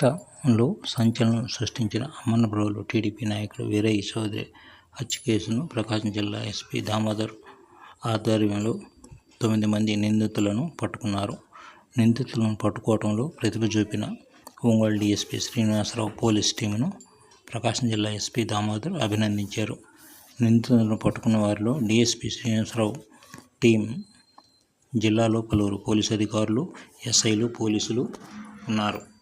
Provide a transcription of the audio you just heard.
లో సంచలనం సృష్టించిన అమ్మన్నపూర్లో టీడీపీ నాయకుడు వీరయ్య చౌదరి హత్య కేసును ప్రకాశం జిల్లా ఎస్పీ దామోదర్ ఆధ్వర్యంలో తొమ్మిది మంది నిందితులను పట్టుకున్నారు. నిందితులను పట్టుకోవడంలో ప్రతిభ చూపిన ఒంగోలు డీఎస్పీ శ్రీనివాసరావు పోలీస్ టీమును ప్రకాశం జిల్లా ఎస్పీ దామోదర్ అభినందించారు. నిందితులను పట్టుకున్న వారిలో డీఎస్పీ శ్రీనివాసరావు టీం జిల్లాలో పలువురు పోలీసు అధికారులు, ఎస్ఐలు, పోలీసులు ఉన్నారు.